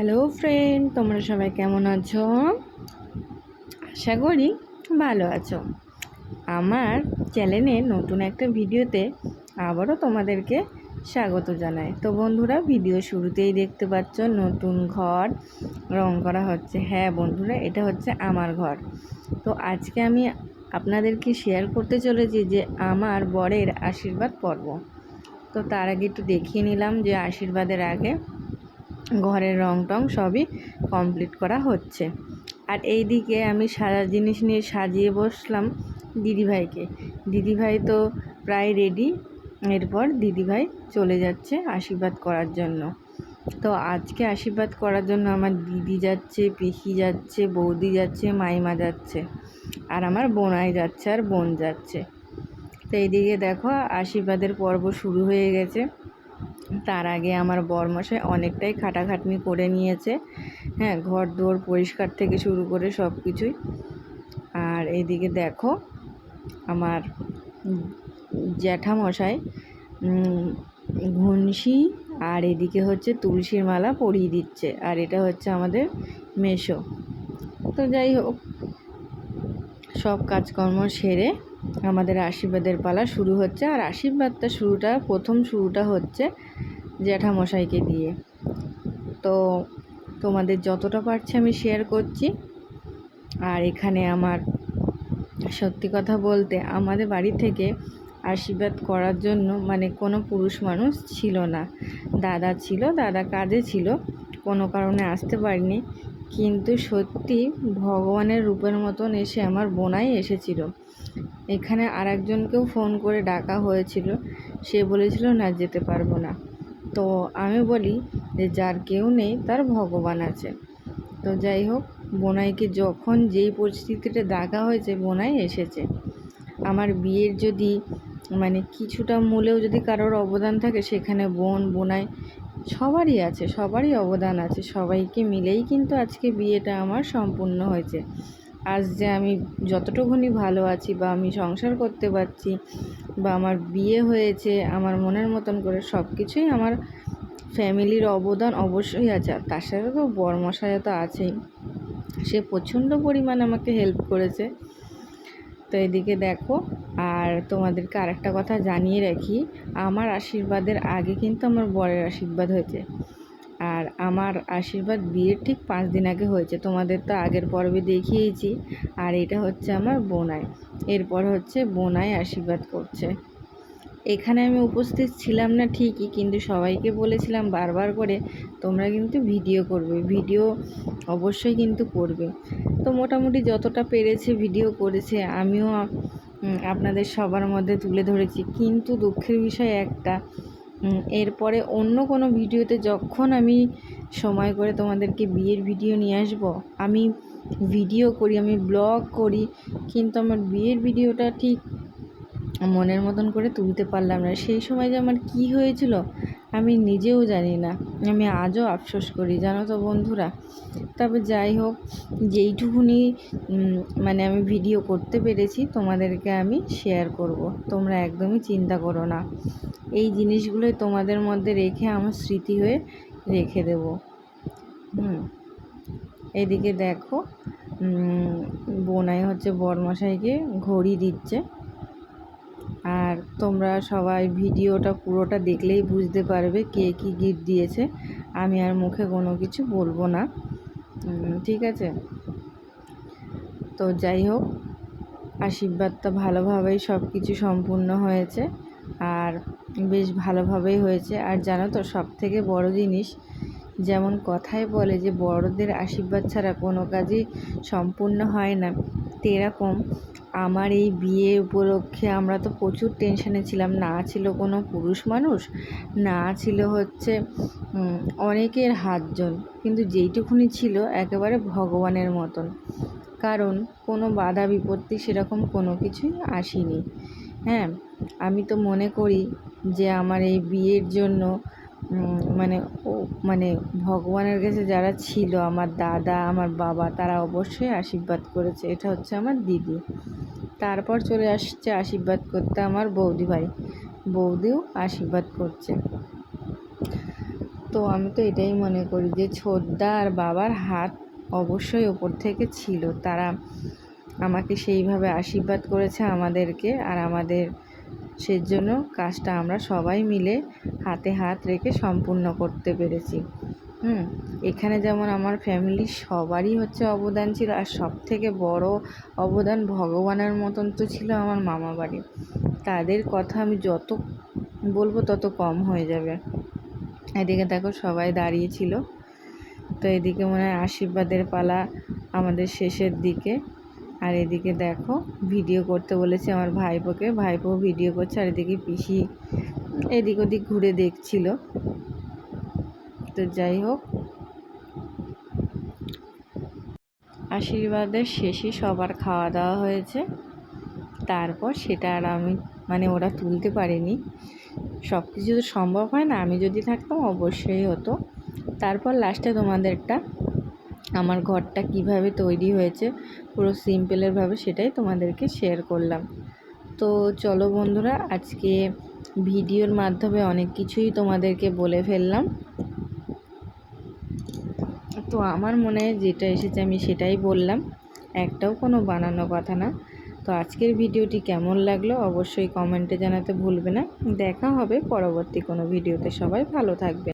Hello friend তোমরা সবাই কেমন আছো? আশা করি ভালো আছো। আমার চ্যানেলে নতুন একটা ভিডিওতে আবারও তোমাদেরকে স্বাগত জানাই। তো বন্ধুরা, ভিডিও শুরুতেই দেখতে পাচ্ছ, নতুন ঘর। রং করা হচ্ছে। হ্যাঁ বন্ধুরা, এটা হচ্ছে আমার ঘর। তো আজকে আমি আপনাদেরকে শেয়ার করতে চলেছি যে আমার বরের আশীর্বাদ পর্ব। তো তার আগে একটু দেখিয়ে নিলাম যে আশীর্বাদের আগে ঘরের রং টং সবই কমপ্লিট করা হচ্ছে। আর এই দিকে আমি সারা জিনিস নিয়ে সাজিয়ে বসলাম দিদিভাইকে। দিদিভাই তো প্রায় রেডি এরপর দিদিভাই চলে যাচ্ছে আশীর্বাদ করার জন্য। তো আজকে আশীর্বাদ করার জন্য আমার দিদি যাচ্ছে, পিসি যাচ্ছে, বৌদি যাচ্ছে, মাইমা যাচ্ছে, আর আমার বোনাই যাচ্ছে, আর বোন যাচ্ছে। তো এইদিকে দেখো, আশীর্বাদের পর্ব শুরু হয়ে গেছে। তার আগে আমার বরমশাই অনেকটাই খাটাখাটনি করে নিয়েছে। হ্যাঁ ঘর দোর পরিষ্কার থেকে শুরু করে সব কিছুই। আর এইদিকে দেখো, আমার জ্যাঠামশাই ঘুনসি আর এদিকে হচ্ছে তুলসীর মালা পরিয়ে দিচ্ছে। আর এটা হচ্ছে আমাদের মেশো তো যাই হোক, সব কাজকর্ম সেরে আমাদের আশীর্বাদের পালা শুরু হচ্ছে। আর আশীর্বাদটা শুরুটা, প্রথম শুরুটা হচ্ছে জ্যাঠামশাইকে দিয়ে। তো তোমাদের যতটা পারছি আমি শেয়ার করছি। আর এখানে আমার, সত্যি কথা বলতে আমাদের বাড়ি থেকে আশীর্বাদ করার জন্য মানে কোনো পুরুষ মানুষ ছিল না। দাদা ছিল, দাদা কাজে ছিল, কোনো কারণে আসতে পারিনি। কিন্তু সত্যি ভগবানের রূপের মতন এসে আমার বোনাই এসেছিল। এখানে আর একজনকেও ফোন করে ডাকা হয়েছিল। সে বলেছিল, না, যেতে পারব না। তো আমি বলি যে, যার কেউ নেই, তার ভগবান আছে। তো যাই হোক, বোনাইকে যখন যেই পরিস্থিতিতে ডাকা হয়েছে, বোনাই এসেছে। আমার বিয়ের যদি মানে কিছুটা মূলেও যদি কারোর অবদান থাকে, সেখানে বোন, বোনাই সবারই আছে, সবারই অবদান আছে, সবাইকে মিলেই কিন্তু আজকে বিয়েটা আমার সম্পূর্ণ হয়েছে। আজ যে আমি যতটুকুনি ভালো আছি বা আমি সংসার করতে পারছি বা আমার বিয়ে হয়েছে, আমার মনের মতন করে সব কিছুই আমার ফ্যামিলির অবদান অবশ্যই আছে। আর তার সাথে তো বরমশাই তো আছেই। সে প্রচণ্ড পরিমাণ আমাকে হেল্প করেছে। তো এদিকে দেখো আর তোমাদেরকে আরেকটা কথা জানিয়ে রাখি, আমার আশীর্বাদের আগে কিন্তু আমার বরের আশীর্বাদ হয়েছে। আর আমার আশীর্বাদ বিয়ের ঠিক পাঁচ দিন আগে হয়েছে, তোমাদের তো আগের পর্বে দেখিয়েছি। আর এটা হচ্ছে আমার বোনাই, এরপর হচ্ছে বোনাই আশীর্বাদ করছে। এখানে আমি উপস্থিত ছিলাম না ঠিকই, কিন্তু সবাইকে বলেছিলাম বারবার করে, তোমরা কিন্তু ভিডিও করবে, ভিডিও অবশ্যই কিন্তু করবে। তো মোটামুটি যতটা পেরেছে ভিডিও করেছে, আমিও আপনাদের সবার মধ্যে তুলে ধরেছি। কিন্তু দুঃখের বিষয় একটা এরপরে অন্য কোনো ভিডিওতে যখন আমি সময় করে তোমাদেরকে বিয়ের ভিডিও নিয়ে আসব, আমি ভিডিও করি, আমি ব্লগ করি, কিন্তু আমার বিয়ের ভিডিওটা ঠিক মনের মতন করে তুলতে পারলাম না। সেই সময় যে আমার কী হয়েছিল, আমি নিজেও জানি না। আমি আজও আফসোস করি, জানো তো বন্ধুরা? তবে যাই হোক, যেইটুকুনি মানে আমি ভিডিও করতে পেরেছি, তোমাদেরকে আমি শেয়ার করব। তোমরা একদমই চিন্তা করো না। এই জিনিসগুলোই তোমাদের মধ্যে রেখে আমার স্মৃতি হয়ে রেখে দেব। হুম। এদিকে দেখো বোনাই হচ্ছে বরমশাইকে ঘড়ি দিচ্ছে। আর তোমরা সবাই ভিডিওটা পুরোটা দেখলেই বুঝতে পারবে কে কী গিফট দিয়েছে। আমি আর মুখে কোনো কিছু বলব না। ঠিক আছে? তো যাই হোক, আশীর্বাদটা ভালোভাবেই সব কিছু সম্পূর্ণ হয়েছে আর বেশ ভালোভাবেই হয়েছে। আর জানো তো সব থেকে বড় জিনিস, যেমন কথায় বলে যে বড়দের আশীর্বাদ ছাড়া কোনো কাজই সম্পূর্ণ হয় না। তেরকম আমার এই বিয়ে উপলক্ষে আমরা তো প্রচুর টেনশানে ছিলাম। না ছিল কোনো পুরুষ মানুষ, না ছিল হচ্ছে অনেকের হাতজন। কিন্তু যেইটুকুনি ছিল একেবারে ভগবানের মতন। কারণ কোনো বাধা বিপত্তি সেরকম কোনো কিছুই আসেনি। হ্যাঁ আমি তো মনে করি যে আমার এই বিয়ের জন্য মানে ও মানে ভগবানের কাছে যারা ছিল, আমার দাদা, আমার বাবা, তারা অবশ্যই আশীর্বাদ করেছে। এটা হচ্ছে আমার দিদি। তারপর চলে আসছে আশীর্বাদ করতে আমার বৌদি ভাই। বৌদিও আশীর্বাদ করছে। তো আমি তো এটাই মনে করি যে ছোদ্দা আর বাবার হাত অবশ্যই ওপর থেকে ছিল। তারা আমাকে সেইভাবে আশীর্বাদ করেছে আমাদেরকে আর আমাদের সেজন্য কাজটা আমরা সবাই মিলে হাতে হাত রেখে সম্পূর্ণ করতে পেরেছি। হুম, এখানে যেমন আমার ফ্যামিলির সবারই হচ্ছে অবদান ছিল আর সব থেকে বড় অবদান ভগবানের মতন তো ছিল আমার মামা বাড়ি। তাদের কথা আমি যত বলব তত কম হয়ে যাবে। এদিকে দেখো সবাই দাঁড়িয়েছিল তো এদিকে মনে হয় আশীর্বাদের পালা আমাদের শেষের দিকে। আর এদিকে দেখো, ভিডিও করতে বলেছে আমার ভাইপোকে। ভাইপো ভিডিও করছে আর এদিকে পিসি এদিক ওদিক ঘুরে দেখছিল। তো যাই হোক। আশীর্বাদের শেষে সবার খাওয়া দাওয়া হয়েছে। তারপর সেটা আর আমি মানে ওরা তুলতে পারেনি। সব কিছু তো সম্ভব হয় না, আমি যদি থাকতাম অবশ্যই হতো। তারপর লাস্টে তোমাদেরটা আমার ঘরটা কীভাবে তৈরি হয়েছে, পুরো সিম্পলেরভাবে সেটাই তোমাদেরকে শেয়ার করলাম। তো চলো বন্ধুরা, আজকে ভিডিওর মাধ্যমে অনেক কিছুই তোমাদেরকে বলে ফেললাম। তো আমার মনে যেটা এসেছে আমি সেটাই বললাম, একটাও কোনো বানানো কথা না। তো আজকের ভিডিওটি কেমন লাগল অবশ্যই কমেন্টে জানাতে ভুলবে না। দেখা হবে পরবর্তী কোনো ভিডিওতে। সবাই ভালো থাকবে।